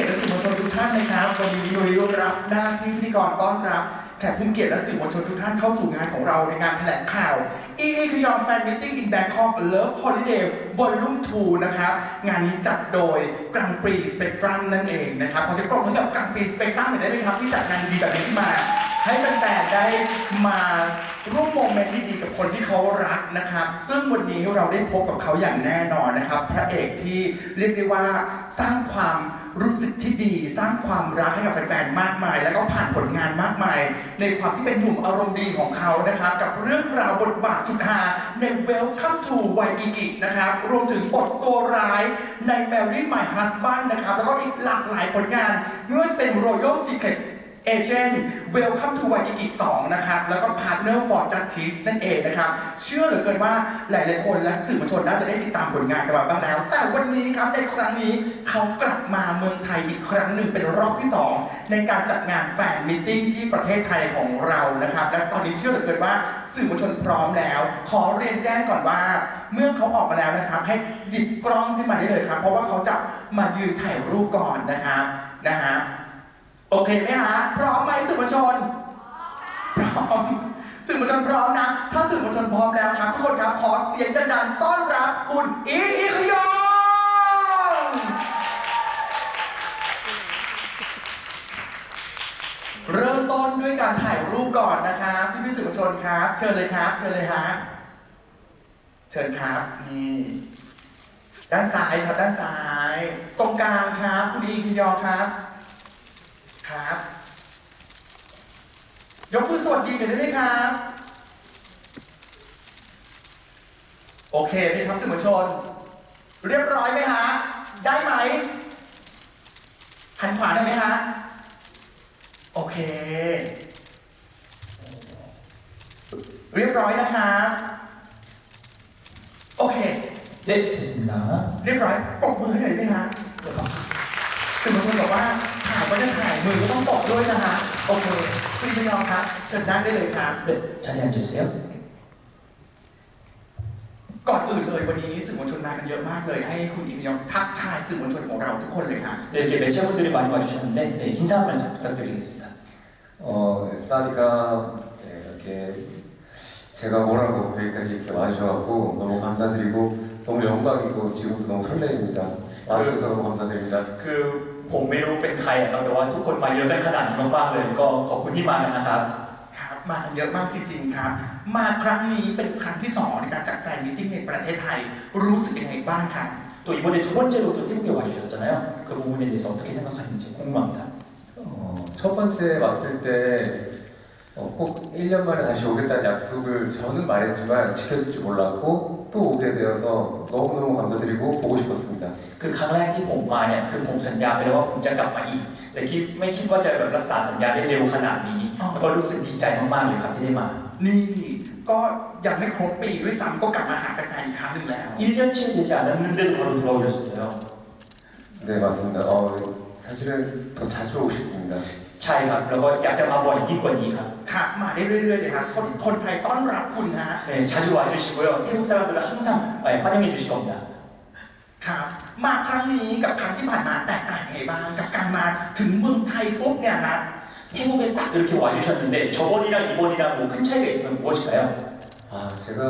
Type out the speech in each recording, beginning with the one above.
กียรติและสื่อมวลชนทุกท่านนะครับ วันนี้นุ้ยรับหน้าที่พิธีกรต้อนรับแขกผู้เกียรติและสื่อมวลชนทุกท่านเข้าสู่งานของเราในงานแถลงข่าว e e คยองแฟนมิทติ้ง in Bangkok Love Holiday Volume 2นะครับ งานนี้จัดโดยกรังปรีสเปกตรัมนั่นเองนะครับ ขอเสียงปรบมือกับกรังปรีสเปกตรัมหน่อยได้ไหมครับ ที่จัดงานดีแบบนี้ขึ้นมา ให้แฟนๆได้มาร่วมโมเมนต์ดีๆกับคนที่เขารักนะครับ ซึ่งวันนี้เราได้พบกับเขาอย่างแน่นอนนะครับ พระเอกที่เรียกได้ว่าสร้างความรู้สึกที่ดี สร้างความรักให้กับแฟนๆมากมาย แล้วก็ผ่านผลงานมากมาย ในความที่เป็นหนุ่มอารมณ์ดีของเขานะครับ กับเรื่องราวบทบาทสุดฮาใน Welcome to Waikiki นะครับรวมถึงบทตัวร้ายใน Mary My Husband นะครับแล้วก็อีกหลากหลายผลงานไม่ว่าจะเป็น Royal Secret Agent Welcome to Waikiki 2นะครับ แล้วก็ Partner for Justice นั่นเองนะครับ เชื่อเหลือเกินว่าหลายๆคนและสื่อมวลชนน่าจะได้ติดตามผลงานกันมาบ้างแล้ว แต่วันนี้ครับ ในครั้งนี้เขากลับมาเมืองไทยอีกครั้งหนึ่งเป็นรอบที่ 2 ในการจัดงานแฟนมิทติ้งที่ประเทศไทยของเรานะครับ และตอนนี้เชื่อเหลือเกินว่าสื่อมวลชนพร้อมแล้ว ขอเรียนแจ้งก่อนว่า เมื่อเขาออกมาแล้วนะครับให้หยิบกล้องขึ้นมาได้เลยครับ เพราะว่าเขาจะมายืนถ่ายรูปก่อนนะครับนะฮะ โอเคไหมฮะ พร้อมไหมสื่อมวลชน พร้อม สื่อมวลชนพร้อมนะ ถ้าสื่อมวลชนพร้อมแล้วครับ ทุกคนครับ ขอเสียงดังๆ ต้อนรับคุณอีอีขยองเริ่มต้นด้วยการถ่ายรูปก่อนนะครับพี่พี่ๆสื่อมวลชนครับ เชิญเลยครับ เชิญเลยฮะ เชิญครับ นี่ ด้านซ้ายครับ ด้านซ้าย ตรงกลางครับ คุณอีขยองครับ ครับ ยกมือสวัสดีหน่อยได้ไหมครับ โอเคไหมครับสื่อมวลชน เรียบร้อยไหมฮะ ได้ไหม หันขวาได้ไหมฮะ โอเค เรียบร้อยนะครับ โอเค 네, 됐습니다. เรียบร้อยปรบมือให้หน่อยได้ไหมฮะเดี๋ยวขอสักสื่อมวลชนบอกว่า ถ่ายก็จะถ่ายมือก็ต้องตบด้วยนะฮะ โอเคคุณพยองครับ เชิญนั่งได้เลยครับ 네, 자리 앉으세요. ก่อนอื่นเลยวันนี้สื่อมวลชนมากันเยอะมากเลย ให้คุณอิมยองทักทายสื่อมวลชนของเราทุกคนเลยครับ 네, 이렇게 매체분들이 많이 와주셨는데 네, 인사 한 말씀 부탁드리겠습니다. 어, 네, 사디가 네, 이렇게 제가 뭐라고 여기까지 이렇게 와주셔갖고 너무 감사드리고 너무 영광이고 지금도 너무 설레입니다. 와주셔서 너무 감사드립니다. คือ ผมไม่รู้เป็นใครอะครับแต่ว่าทุกคนมาเยอะกันขนาดนี้มากๆเลย ก็ขอบคุณที่มากันนะครับ ครับ มากันเยอะมากจริงๆครับ มาครั้งนี้เป็นครั้งที่สองในการจัดแฟนมิทติ้งในประเทศไทย รู้สึกยังไงบ้างครับ 또 이번에 두 번째로 또 태국에 와주셨잖아요. 그 부분에 대해서 어떻게 생각하시는지 궁금합니다. 어, 첫 번째 왔을 때 어, 꼭 1년 만에 다시 오겠다는 약속을 저는 말했지만 지켜질 줄 몰랐고 또 오게 되어서 너무너무 감사드리고 보고 싶었습니다. คือครั้งแรกที่ผมมาเนี่ยคือผมสัญญาไปแล้วว่าผมจะกลับมาอีก แต่คิดไม่คิดว่าจะแบบรักษาสัญญาได้เร็วขนาดนี้ อ๋อ แล้วก็รู้สึกดีใจมากๆเลยครับที่ได้มา นี่ก็ยังไม่ครบปีด้วยซ้ำก็กลับมาหาแฟนๆอีกครั้งหนึ่งแล้ว 1년째 되지 않았는데도 바로 돌아오셨어요. 네 맞습니다. 어, 사실은 더 자주 오고 싶습니다. ใช่ครับ แล้วก็อยากจะมาบ่อยยิ่งกว่านี้ครับ ครับ มาได้เรื่อยๆเลยครับคนคนไทยต้อนรับคุณฮะ 네, 자주 와주시고요. 태국 사람들은 항상 네, 환영해 주실 겁니다. ครับ มาครั้งนี้กับครั้งที่ผ่านมาแตกต่างยังไงบ้างกับการมาถึงเมืองไทยปุ๊บเนี่ยครับ 태국에 딱 이렇게 와주셨는데 저번이랑 이번이랑 뭐 큰 차이가 있으면 무엇일까요? 아 제가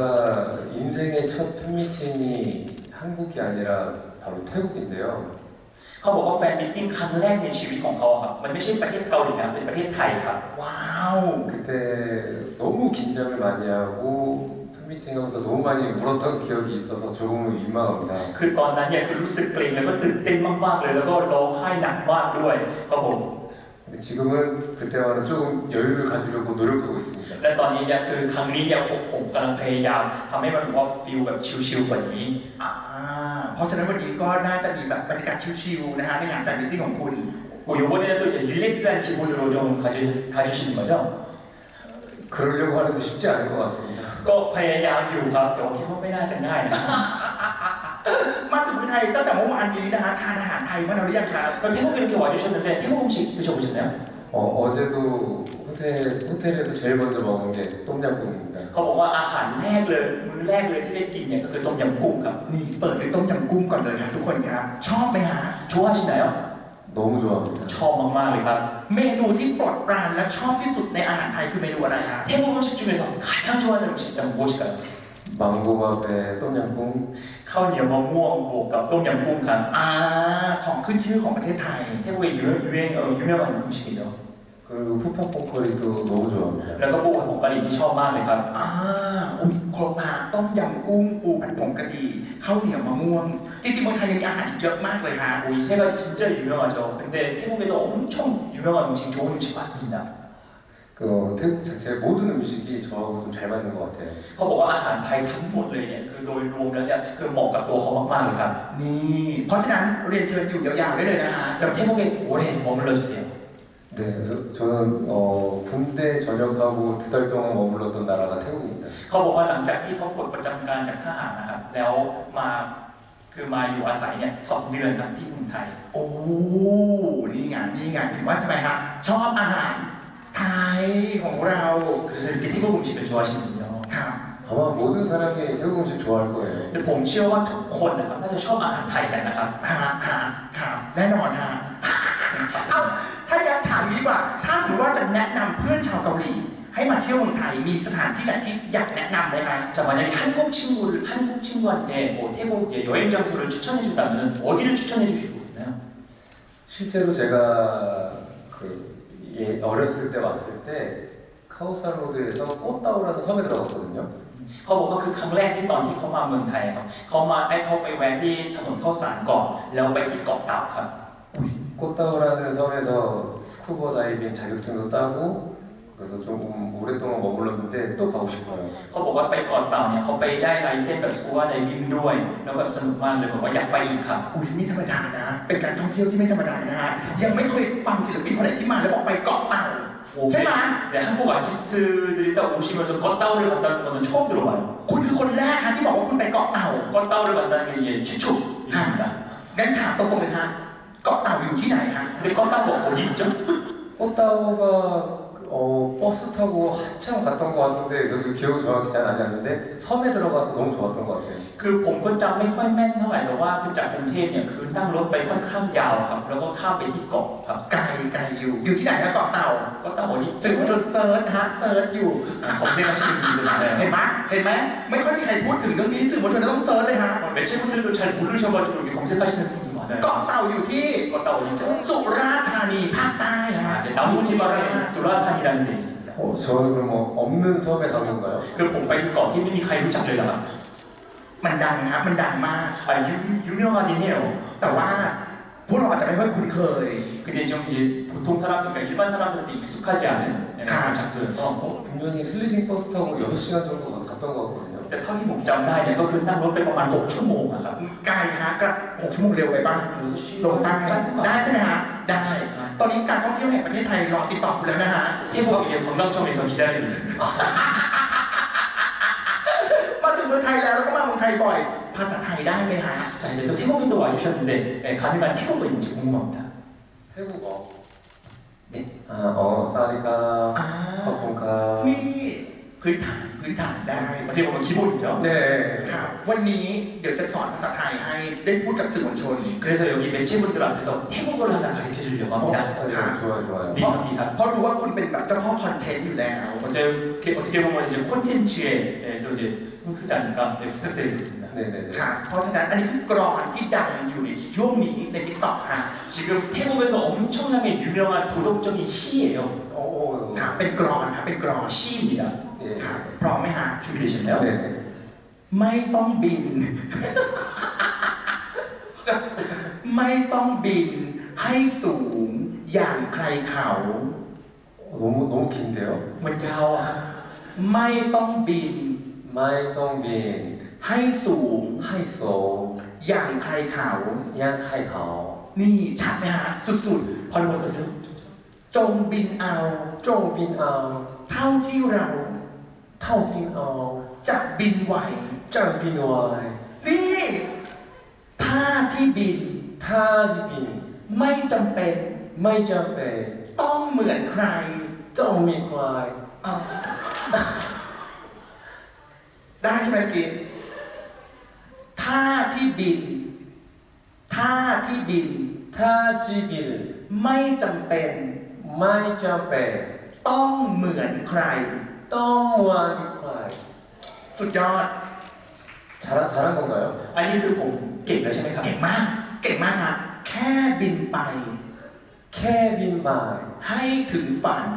인생의 첫 팬미팅이 한국이 아니라 바로 태국인데요. เขาบอกว่าแฟนมิทติ้งครั้งแรกในชีวิตของเขาอะครับ มันไม่ใช่ประเทศเกาหลีนะเป็นประเทศไทยครับ ว้าว 그때 너무 긴장을 많이 하고 팬미팅하면서 너무 많이 울었던 기억이 있어서 조금은 민망합니다. คือตอนนั้นเนี่ยคือรู้สึกเกรงแล้วก็ตื่นเต้นมากๆเลย แล้วก็ร้องไห้หนักมากด้วยครับผม 근데 지금은 그때와는 조금 여유를 가지려고 노력하고 있습니다. และตอนนี้เนี่ยคือครั้งนี้เนี่ยผมผมกำลังพยายามทำให้มันว่าฟิลแบบชิลๆกว่านี้ อ่าเพราะฉะนั้นวันนี้ก็น่าจะมีแบบบรรยากาศชิลๆนะฮะในงานแฟนมิทติ้งของคุณ 뭐 이번에는 또 이제 릴렉스한 기분으로 좀 가주, 가주시는 거죠? 그러려고 하는데 쉽지 않을 것 같습니다. ก็พยายามอยู่ครับ แต่ว่าคิดว่าไม่น่าจะง่ายนะ มาถึงเมืองไทยตั้งแต่เมื่อวานนี้นะฮะทานอาหารไทยมาแล้วหรือยังครับ 그럼 태국에 이렇게 와주셨는데 태국 음식 드셔보셨나요? 어, 어제도 호텔, 호텔에서 제일 먼저 먹은 게 똠양꿍입니다. เขาบอกว่าอาหารแรกเลย มื้อแรกเลยที่ได้กินเนี่ยก็คือต้มยำกุ้งครับ นี่เปิดด้วยต้มยำกุ้งก่อนเลยครับทุกคนครับ ชอบไหมฮะ 좋아하시나요? 너무 좋아합니다. ชอบมากๆเลยครับ เมนูที่โปรดปรานและชอบที่สุดในอาหารไทยคือเมนูอะไรฮะ 태국 음식 중에서 가장 좋아하는 음식 있다면 무엇일까요? 망고밥에 똠양꿍, ข้าวเหนียวมะม่วงบวกกับต้มยำกุ้งครับ อ่าของขึ้นชื่อของประเทศไทย 태국의 유, 유행, 어, 유명한 음식이죠. 그리고 푸파퐁커리도 너무 좋아합니다. แล้วก็ปูผัดผงกะหรี่ที่ชอบมากเลยครับ อ่าอุ้ยโครบาต้มยำกุ้งปูผัดผงกะหรี่ข้าวเหนียวมะม่วง จริงๆเมืองไทยยังมีอาหารอีกเยอะมากเลยฮะ 이 세 가지 진짜 유명하죠. 근데 태국에도 엄청 유명한 음식, 좋은 음식 많습니다. 그 태국 자체 모든 음식이 저하고 좀 잘 맞는 것 같아요. เขาบอกว่าอาหารไทยทั้งหมดเลยเนี่ยคือโดยรวมแล้วเนี่ยคือเหมาะกับตัวเขามากๆเลยครับ นี่ เพราะฉะนั้นเรียนเชิญอยู่ยาวๆได้เลยนะฮะ 그럼 태국에 오래 머물러 주세요. 네, 저, 저는 어, 군대 전역하고 두 달 동안 머물렀던 나라가 태국입니다. เขาบอกว่าหลังจากที่เขาปลดประจำการจากทหารนะครับ แล้วมาคือมาอยู่อาศัยเนี่ยสองเดือนครับที่เมืองไทย โอ้ นี่ไงนี่ไงถือว่าทำไมฮะ ชอบอาหาร ไทยของเรา 그래서 이렇게 태국 음식을 좋아하시는군요. ครับ 아마 모든 사람이 태국 음식 좋아할 거예요. 근데 ผมเชื่อว่าทุกคนนะครับน่าจะชอบอาหารไทยกันนะครับ ฮะฮะครับแน่นอนฮะ เอ้า ถ้าอยากถามอย่างนี้ดีกว่า ถ้าสมมติว่าจะแนะนำเพื่อนชาวเกาหลี ให้มาเที่ยวเมืองไทย มีสถานที่ไหนที่อยากแนะนำไหมฮะ 자 만약에 한국 친구를 한국 친구한테 뭐 태국 여행 장소를 추천해 준다면 어디를 추천해 주시고 있나요? 실제로 제가 그 예, 어렸을 때 왔을 때 카오산로드에서 꽃다오라는 섬에 들어갔거든요. เขาบอกว่าคือครั้งแรกที่ตอนที่เขามาเมืองไทยครับเขามาไอ้เขาไปแวะที่ถนนข้าวสารก่อนแล้วไปที่เกาะเต่าครับ 꽃다오라는 섬에서 스쿠버 다이빙 자격증도 따고 그래서 좀 오랫동안 머물렀는데 또 가고 싶어요. เขาบอกว่าไปเกาะเต่าเนี่ยเขาไปได้ไลเซนส์แบบสกูบาไดวิ่งด้วย แล้วแบบสนุกมากเลยบอกว่าอยากไปอีกครับ อุ้ยไม่ธรรมดานะ เป็นการท่องเที่ยวที่ไม่ธรรมดานะฮะ ยังไม่เคยฟังศิลปินคนไหนที่มาแล้วบอกไปเกาะเต่า 오, 제발. 네, 한국 아티스트들이 딱 오시면서 껐다우를 갔다는 거는 처음 들어봐요. คุณคือคนแรกฮะที่บอกว่าคุณไปเกาะเต่า 껐다우를 간다는 게 이게 최초입니다. งั้นถามตรงๆเลยฮะ เกาะเต่าอยู่ที่ไหนฮะ 근데 껐다우가 어디 있죠? 꽃다오가 어, 버스 타고 한참 갔던 것 같은데 저도 기억이 정확히 잘 나지 않는데 섬에 들어가서 너무 좋았던 것 같아요. คือผมก็จำไม่ค่อยแม่นเท่าไหร่แต่ว่าคือจากกรุงเทพเนี่ยคือนั่งรถไปค่อนข้างยาวครับ แล้วก็ข้ามไปที่เกาะครับ ไกลไกลอยู่ อยู่ที่ไหนฮะเกาะเต่า ก็ตั้งอดี สื่อมวลชนเซิร์ชฮะเซิร์ชอยู่ ผมเซ็น하시는 분들도 เห็น 많아요. ไหมเห็นไหมไม่ค่อยมีใครพูดถึงเรื่องนี้สื่อมวลชนจะต้องเซิร์ชเลยฮะ 어, 매체분들도 잘 모르셔가지고 이렇게 검색하시는 분들 많아요. เ กาะเต่าอยู่ที่ 껐다 어디 있죠? สุราษฎร์ธานีภาคใต้ฮะ 아, 이제 나무지방에 수라탄이라는 데 있습니다. 어, 저는 그럼 뭐 없는 섬에 간 건가요? 그 봄바이 거 팀이 가이로 짝เลยล่ะครับ มันดังฮะมันดังมาก 아 유, 유명하긴 해요. แต่ว่าพวกเราอาจจะไม่ค่อยคุ้นเคย 근데 좀 이제 보통 사람 그러니까 일반 사람들한테 익숙하지 않은 네, 가. 그런 장소여서 어, 분명히 슬리핑 버스 타고 6시간 정도 가서 갔던 것 같거든요. แต่เท่าที่ผมจำได้เนี่ยก็คือนั่งรถไปประมาณ 6 ชั่วโมงนะครับ ไกลฮะก็หกชั่วโมงเร็วไปบ้าง 6 ลงใต้ ชั่วโมง ได้ใช่ไหมฮะ ได้ ตอนนี้การท่องเที่ยวแห่งประเทศไทยรอติดต่อคุณแล้วนะฮะ 태국 이제 관광청에서 기다리고 있습니다. มาถึงเมืองไทยแล้วแล้วก็มาเมืองไทยบ่อย ภาษาไทยได้ไหมฮะ 자 이제 또 태국에 또 와주셨는데 네, 가능한 태국어 있는지 궁금합니다. 태국어. 네. 아, 어, 사디카, อ่า 커콘카. นี่ พื้นฐานพื้นฐานได้ 어떻게 보면 기본이죠. 네. ครับ วันนี้เดี๋ยวจะสอนภาษาไทยให้ได้พูดกับสื่อมวลชน 그래서 여기 매체분들 앞에서 태국어를 하나 가르쳐 주려고 어, 합니다. 네, 좋아요, 좋아요. 니합 니합. เพราะรู้ว่าคุณเป็นแบบเจ้าพ่อคอนเทนต์อยู่แล้ว 먼저 이렇게 어떻게 보면 이제 콘텐츠의 네, 또 이제 홍수자니까 네, 부탁드리겠습니다. 네네네. ครับ เพราะฉะนั้นอันนี้คือกรอนที่ดังอยู่ในช่วงนี้ในทิกตอกฮะ 지금 태국에서 엄청나게 유명한 도덕적인 시예요. 어, 어, ครับ 어. เป็นกรอนครับเป็นกรอน 시입니다. ครับ 예. พร้อมไหมฮะ 준비되셨나요? 네네. ไม่ต้องบิน ไม่ต้องบิน ให้สูง อย่างใครเขา 어, 너무 너무 긴데요. 문자와 ไม่ต้องบิน 마이동빈 ให้สูง 하이소 อย่างใครเขา 양카이하오 นี่ชัดไหมฮะ สุด 발음 어떠세요? จงบินเอา จงบินเอา เท่าที่เราเท่าที่เอาจะบินไหวจะบินไหวนี่ท่าที่บินท่าที่บิน ไม่จำเป็นไม่จำเป็น ต้องเหมือนใครต้องมีใครอ่าได้ใช่ไหมกินท่าที่บินท่าที่บินท่าที่บิน ไม่จำเป็น 마이점페 ต้องเหมือนใคร 떠무한 크라이 สุดยอด 잘한 잘한 건가요? อันนี้คือผมเก่งแล้วใช่ไหมครับ เก่งมาก เก่งมากค่ะ แค่บินไป 케빈 마이 ให้ถึงฝัน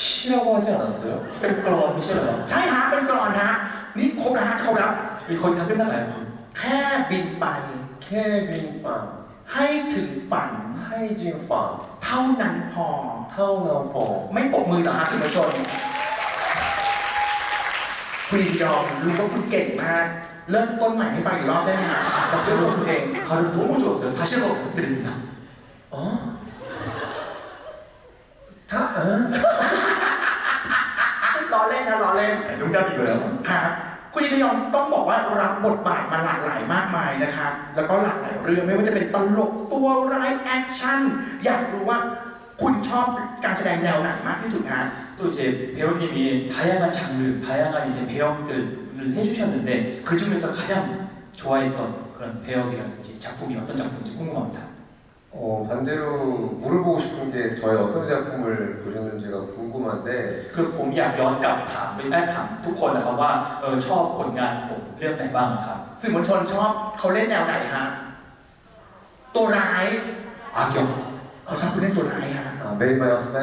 시라고 하지 않았어요? เป็นกรอนไม่ใช่เหรอ ใช่ฮะเป็นกรอนฮะ นี่ครบแล้วฮะครบแล้ว มีคนทำขึ้นตั้งหลายคน แค่บินไป 케빈 팜 ให้ถึงฝัน 하이진 팜 เท่านั้นพอ 타우나우 폼 ไม่ปรบมือเหรอฮะสื่อมวลชน คุณอินยอมรู้ว่าคุณเก่งมาก เริ่มต้นใหม่ให้ฟังอีกรอบได้ไหมฮะกับเรื่องของคุณเอง 발음 너무 좋았어요. 다시 한번 부탁드립니다. 어? 타? 어? ล้อเล่นนะล้อเล่น 네, 농담이고요. ครับคุณอินยอมต้องบอกว่ารับบทบาทมาหลากหลายมากมายนะครับ แล้วก็หลากหลาย ย เรื่องไม่ว่าจะเป็นตลกตัวร้ายแอคชั่น อยากรู้ว่าคุณชอบการแสดงแนวไหนมากที่สุดฮะ 또 이제 배우님이 다양한 장르, 다양한 이제 배역들을 해주셨는데 그 중에서 가장 좋아했던 그런 배역이라든지 작품이 어떤 작품인지 궁금합니다. 어, 반대로 물어보고 싶은 게 저의 어떤 작품을 보셨는지가 궁금한데 คือผมอยากย้อนกลับถามไปแม่ถามทุกคนนะครับว่าเออชอบผลงานผมเรื่องไหนบ้างครับ สื่อมวลชนชอบเขาเล่นแนวไหนฮะ ตัวร้าย 악역 เขาชอบคุณเล่นตัวร้ายฮะ 아, 메리 마이 허스밴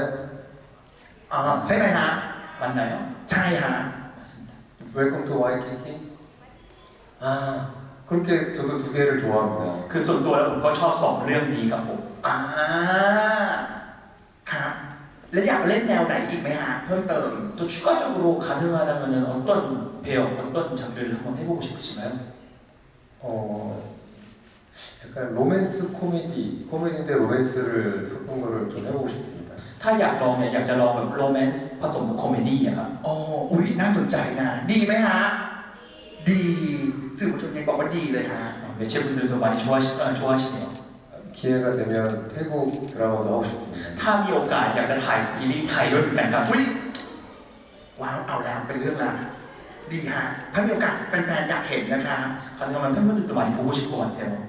อ๋อใช่ไหมฮะ 맞나요? ใช่ฮะ 맞습니다. 웰컴 투 와이키키 아 그렇게 저도 두 개를 좋아합니다 คือส่วนตัวแล้วผมก็ชอบสองเรื่องนี้ครับผม อ่าครับ แล้วอยากเล่นแนวไหนอีกไหมฮะ เพิ่มเติม 또 추가적으로 가능하다면 어떤 배역, 어떤 장르를 한번 해보고 싶으신가요? 어 약간 로맨스 코미디 코미디인데 로맨스를 섞은 거를 좀 해보고 싶습니다 ถ้าอยากลองเนี่ยอยากจะลองแบบโรแมนต์ผสมกับคอมเมดี้อะครับ อ๋อ อุ้ยน่าสนใจนะ ดีไหมฮะ ดี สื่อมวลชนยังบอกว่าดีเลยฮะ 매체분들도 많이 좋아하시, 아, 좋아하시네요. 기회가 되면 태국 드라마도 하고 싶습니다 ถ้ามีโอกาสอยากจะถ่ายซีรีส์ไทยด้วยเหมือนกันครับ อุ้ยว้าว เอาแล้วเป็นเรื่องละดีฮะ ถ้ามีโอกาสแฟนๆ อยากเห็นนะครับ 가능하면 팬분들도 많이 보고 싶을 것 같아요.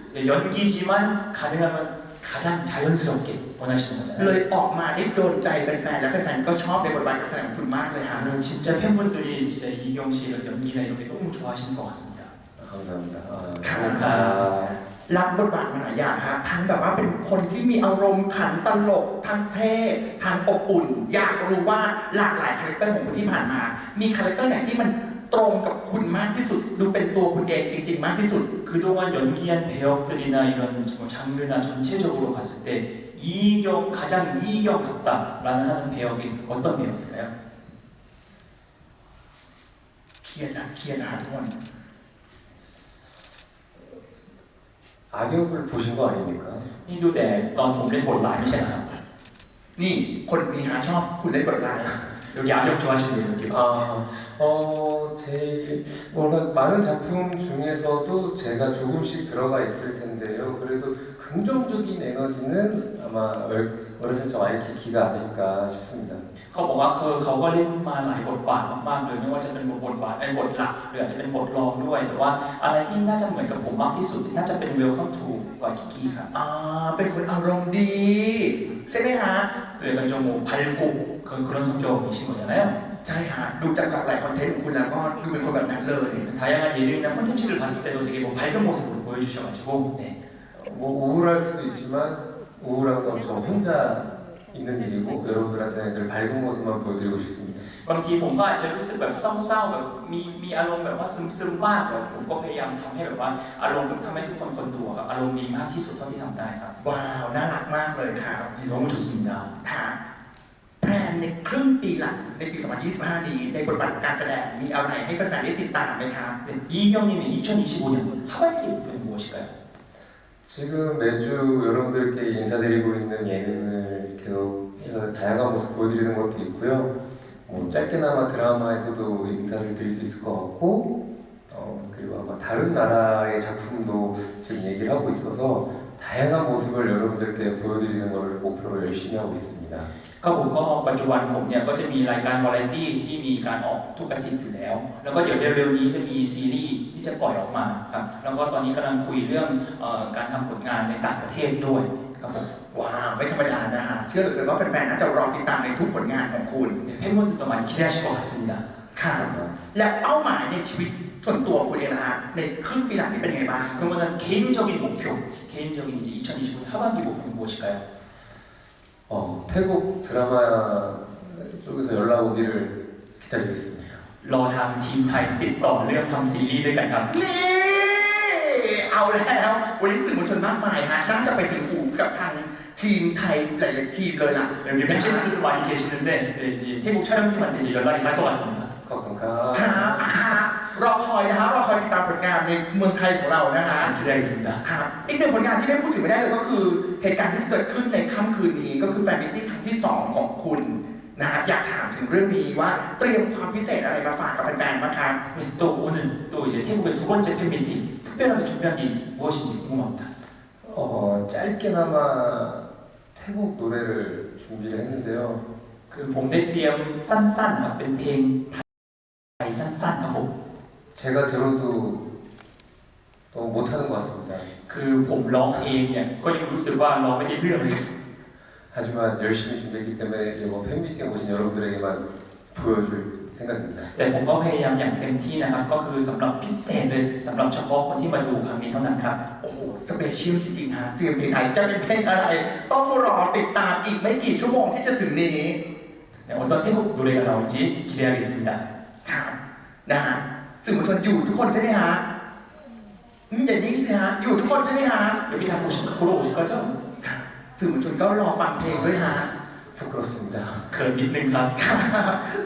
연기지만 가능하면 가장 자연스럽게 원하시는 เล 거잖아요. ยออกมาได้โดนใจแฟนๆ และแฟนๆ ก็ชอบในบทบาทการแสดงของคุณมากเลยฮะ 그리고 진짜 팬분들이 진짜 이경 씨의 연기나 이런 게 너무 좋아하시는 것 같습니다. 아, 감사합니다 아, 감사합니다. 감사합니다 รับบทบาทมาหลายอย่างฮะทั้งแบบว่าเป็นคนที่มีอารมณ์ขันตลก ทั้งเท่ทั้งอบอุ่น อยากรู้ว่าหลากหลายคาแรคเตอร์ของคุณที่ผ่านมา มีคาแรคเตอร์ไหนที่มัน ตรงกับคุณมากที่สุด ดูเป็นตัวคุณเองจริง ๆ มากที่สุด 그동안 연기한 배역들이나 이런 뭐 장르나 전체적으로 봤을 때 이경 가장 이경 같다라는 하는 배역이 어떤 배역일까요? เครียดนะเครียดนะทุกคน 악역을 보신 거 아닙니까? นี่ดูแต่ตอนผมเล่นบทร้ายไม่ใช่เหรอครับ นี่คนนี้ฮะชอบคุณเล่นบทร้าย 여기 악역 좋아하시는 여기 아, 어, 제일 워낙 많은 작품 중에서도 제가 조금씩 들어가 있을 텐데요. 그래도 긍정적인 에너지는 아마 얼- 어렸을 적 와이키키가 아닐까 싶습니다. เขาบอกว่าคือเขาก็เล่นมาหลายบทบาทมากๆเลยไม่ว่าจะเป็นบทบาทเป็นบทหลักหรืออาจจะเป็นบทรองด้วย แต่ว่าอะไรที่น่าจะเหมือนกับผมมากที่สุด น่าจะเป็น Welcome to Waikiki ครับ อ่าเป็นคนอารมณ์ดี ใช่ไหมฮะ 또 약간 좀뭐 밝고 그런 그런 성격이신 거잖아요. ใช่ฮะ ดูจากหลากหลายคอนเทนต์ของคุณแล้วก็ดูเป็นคนแบบนั้นเลย 다양한 예능이나 콘텐츠를 봤을 때도 되게 뭐 밝은 모습으로 보여주셔가지고 네. 뭐 우울할 수도 있지만 우울한 건 저 혼자 있는 일이고 여러분들한테는 늘 밝은 모습만 보여드리고 싶습니다. บางทีผมก็อาจจะรู้สึกแบบเศร้าๆแบบมีมีอารมณ์แบบว่าซึมๆมากแต่ผมก็พยายามทำให้แบบว่าอารมณ์ทำให้ทุกคนคนดูอะครับอารมณ์ดีมากที่สุดเท่าที่ทำได้ครับ ว้าว น่ารักมากเลยครับ 너무좋습니다 ค่ะแพลนใน ครึ่งปีหลังในปี 2025 นี้ ในบทบาทการแสดงมีอะไรให้แฟนๆได้ติดตามไหมครับ 네, 이경님의 2025년 하반기 목표는 무엇일까요? 지금 매주 여러분들께 인사드리고 있는 예능을 계속 해서 다양한 모습 보여드리는 것도 있고요. 뭐 짧게나마 드라마에서도 인사를 드릴 수 있을 것 같고 어, 그리고 아마 다른 나라의 작품도 지금 얘기를 하고 있어서 다양한 모습을 여러분들께 보여드리는 것을 목표로 열심히 하고 있습니다. ก็ผมก็ปัจจุบันผมเนี่ยก็จะมีรายการวาไรตี้ที่มีการออกทุกอาทิตย์อยู่แล้ว แล้วก็เดี๋ยวเร็วๆนี้จะมีซีรีส์ที่จะปล่อยออกมาครับ แล้วก็ตอนนี้กำลังคุยเรื่องออการทำผลงานในต่างประเทศด้วยครับผมว้าวไม่ธรรมดานะฮะเชื่อเหลือเกินว่าแฟนๆน่าจะรอติดตามในทุกผลงานของคุณให้มุ่งต่อมาแคชกอสินดาค่ะและเป้าหมายในชีวิตส่วนตัวคุณเองนะฮะในครึ่งปีหลังนี้เป็นไงบ้างเพราะว่ายังไงบ้าง그러면은개인적인목표개인적인이제2025년하반ว목표는무엇일까요 어, 태국 드라마 쪽에서 연락 오기를 기다리겠습니다. รอทางทีมไทยติดต่อเรื่องทำซีรีส์ด้วยกันครับ นี่ เอาแล้ววันนี้สื่อมวลชนมากมายฮะ น่าจะไปถึงหูกับทางทีมไทยหลายๆทีมเลยล่ะ 여기 팬분들도 많이 계시는데 네, 이제 태국 촬영팀한테 이제 연락이 갈 것 같습니다. 가끔가 ครับ ในเมืองไทยของเรานะฮะ 기대하겠습니다. ครับ อีกหนึ่งผลงานที่ไม่พูดถึงไม่ได้เลยก็คือ เหตุการณ์ที่เกิดขึ้นในค่ำคืนนี้ก็คือแฟนมิตติ้งครั้งที่ 2 ของคุณนะฮะ อยากถามถึงเรื่องนี้ว่าเตรียมความพิเศษอะไรมาฝากกับแฟนๆบ้างครับ 네, 또 오늘 또 이제 태국의 두 번째 팬미팅 특별하게 준비한 게 있- 무엇인지 궁금합니다. 어, 짧게나마 태국 노래를 준비를 했는데요. คือผมได้เตรียมสั้นๆครับเป็นเพลงไทยสั้นๆครับผม 제가 들어도 너무 못하는 것 같습니다. คือผมร้องเองเนี่ยก็ยังรู้สึกว่าร้องไม่ได้เรื่องเลย 하지만 열심히 준비했기 때문에 이번 팬미팅 오신 여러분들에게만 보여줄 생각입니다. แต่ผมก็พยายามอย่างเต็มที่นะครับ ก็คือสำหรับพิเศษเลยสำหรับเฉพาะคนที่มาดูครั้งนี้เท่านั้นครับ โอ้โห สเปเชียลจริงๆฮะ เตรียมเพลงไทยจะเป็นเพลงอะไร ต้องรอติดตามอีกไม่กี่ชั่วโมงที่จะถึงนี้ 네, 어떤 태국 노래가 나올지 기대하겠습니다. ครับนะฮะสื่อมวลชนอยู่ทุกคนใช่ไหมฮะ อืมอย่านิ่งสิฮะ อยู่ทุกคนใช่ไหมฮะ 여기 다 보시, 보러 오실 거죠? ครับสื่อมวลชนก็รอฟังเพลงด้วยฮะ 부끄럽습니다. เขินนิดนึงครับ ครับ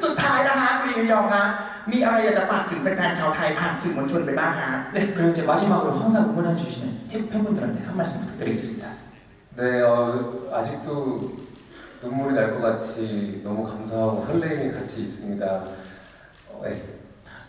สุดท้ายนะฮะคุณลีนยองฮะ มีอะไรอยากจะฝากถึงแฟนๆชาวไทยผ่านสื่อมวลชนไปบ้างฮะ 네, 그리고 이제 마지막으로 항상 응원해 주시는 태국 팬분들한테 한 말씀 부탁드리겠습니다. 네, 어, 아직도 눈물이 날 것 같이 너무 감사하고 설레임이 같이 있습니다. 어, 네,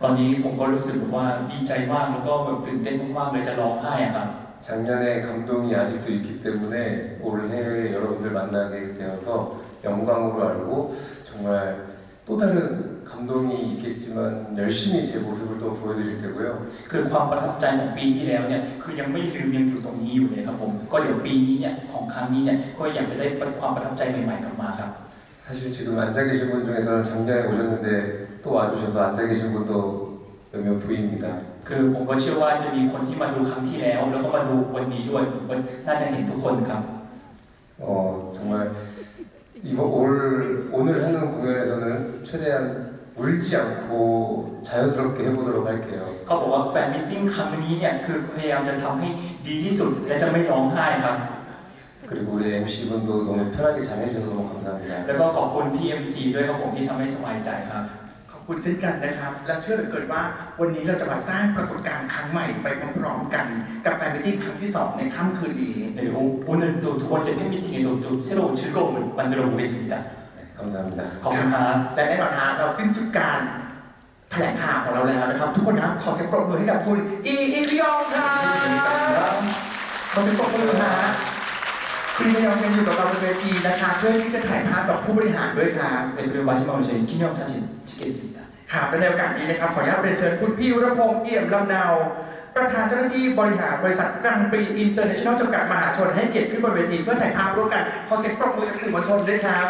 ตอนนี้ผมก็รู้สึกแบบว่าดีใจมากแล้วก็แบบตื่นเต้นมากๆเลยจะร้องไห้อะครับ 작년에 감동이 아직도 있기 때문에 올해 여러분들 만나게 되어서 영광으로 알고 정말 또 다른 감동이 있겠지만 열심히 제 모습을 또 보여드릴 테고요. คือความประทับใจของปีที่แล้วเนี่ยคือยังไม่ลืมยังอยู่ตรงนี้อยู่เลยครับผม ก็เดี๋ยวปีนี้เนี่ยของครั้งนี้เนี่ยก็อยากจะได้ความประทับใจใหม่ๆกลับมาครับ 사실 지금 앉아 계신 분 중에서는 작년에 오셨는데 또 와주셔서 앉아 계신 분도 몇몇 보입니다. คือผมก็เชื่อว่าจะมีคนที่มาดูครั้งที่แล้ว แล้วก็มาดูวันนี้ด้วยผมก็น่าจะเห็นทุกคนครับ 어, 정말 이번 올 오늘 하는 공연에서는 최대한 울지 않고 자연스럽게 해보도록 할게요. เขาบอกว่าแฟนมิทติ้งครั้งนี้เนี่ยคือพยายามจะทำให้ดีที่สุดและจะไม่ร้องไห้ครับ 그리고 우리 MC 분도 너무 편하게 잘 해주셔서 너무 감사합니다. แล้วก็ขอบคุณ PMC ด้วยครับผมที่ทำให้สบายใจครับ ขอบ คุณเช่นกันนะครับ และเชื่อเหลือเกินว่าวันนี้เราจะมาสร้างปรากฏการณ์ครั้งใหม่ไปพร้อมๆกัน กับแฟนมิตติ้งครั้งที่ 2 ในค่ำคืนนี้ 네, 오, 오늘 또 두 번째 팬미팅에도 또 새로운 즐거움을 만들어 보겠습니다. 네, 감사합니다. ขอบคุณครับ และแน่นอนฮะเราสิ้นสุดการแถลงข่าวของเราแล้วนะครับ ทุกคนนะครับขอเสียงปรบมือให้กับคุณอีอีคยองค่ะขอเสียงปรบมือฮะคุณอีคยองยังอยู่กับเราบนเวทีนะคะเพื่อที่จะถ่ายภาพกับผู้บริหารด้วยครับ 네, 그리고 마지막으로 저희 기념 사진 찍겠습니다. 다. ครับและในโอกาสนี้นะครับ ขออนุญาตเรียนเชิญคุณพี่วรพงษ์เอี่ยมลำนาว ประธานเจ้าหน้าที่บริหารบริษัทกลางปรีอินเตอร์เนชั่นแนลจำกัดมหาชนให้เกียรติขึ้นบนเวทีเพื่อถ่ายภาพร่วมกัน ขอเสียงปรบมือจากสื่อมวลชนด้วยครับ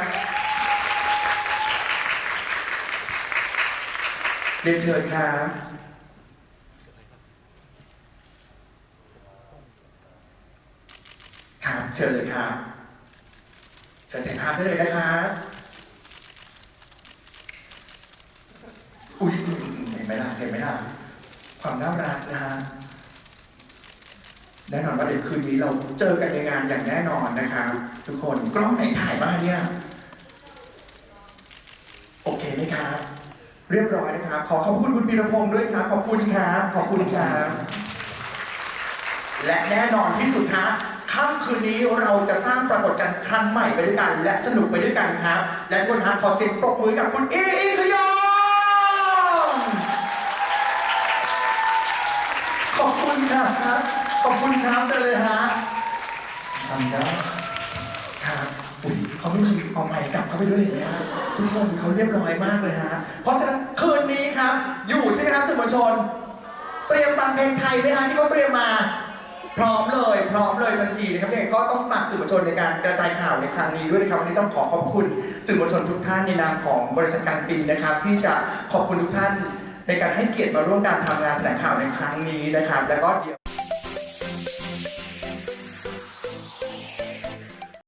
เรียนเชิญครับครับเชิญเลยครับเชิญถ่ายภาพได้เลยนะคะอุ้ยอืมอืมเห็นไหมล่ะเห็นไหมล่ะ ความน่ารักนะฮะแน่นอนว่าเดี๋ยวคืนนี้เราเจอกันในงานอย่างแน่นอนนะครับทุกคนกล้องไหนถ่ายบ้างเนี่ยโอเคไหมครับ เรียบร้อยนะครับ ขอขอบคุณคุณพีรพงศ์ด้วยครับขอบคุณครับขอบคุณครับและแน่นอนที่สุดฮะค่ำคืนนี้เราจะสร้างปรากฏการณ์ครั้งใหม่ไปด้วยกัน และสนุกไปด้วยกันครับ และทุกคนฮะขอเสียงปรบมือกับคุณเอเอขยองขอบคุณครับ ขอบ ครับเชิญเลยฮะจำได้ครับอุ้ยเขาไม่มีเอาใหม่กลับเข้าไปด้วยเห็นไหมฮะทุกคนเขาเรียบร้อยมากเลยฮะ เพราะฉะนั้นคืนนี้ครับ อยู่ใช่ไหมครับสื่อมวลชน เตรียมฟังเพลงไทยไหมฮะที่เขาเตรียมมา พร้อมเลย พร้อมเลยทันทีนะครับเนี่ยก็ต้องฝากสื่อมวลชนในการกระจายข่าวในครั้งนี้ด้วยนะครับวันนี้ต้องขอขอบคุณสื่อมวลชนทุกท่านในนามของบริษัทการบินนะครับ ที่จะขอบคุณทุกท่านในการให้เกียรติมาร่วมการทำงานแถลงข่าวในครั้งนี้นะครับ แล้วก็เดี๋ยว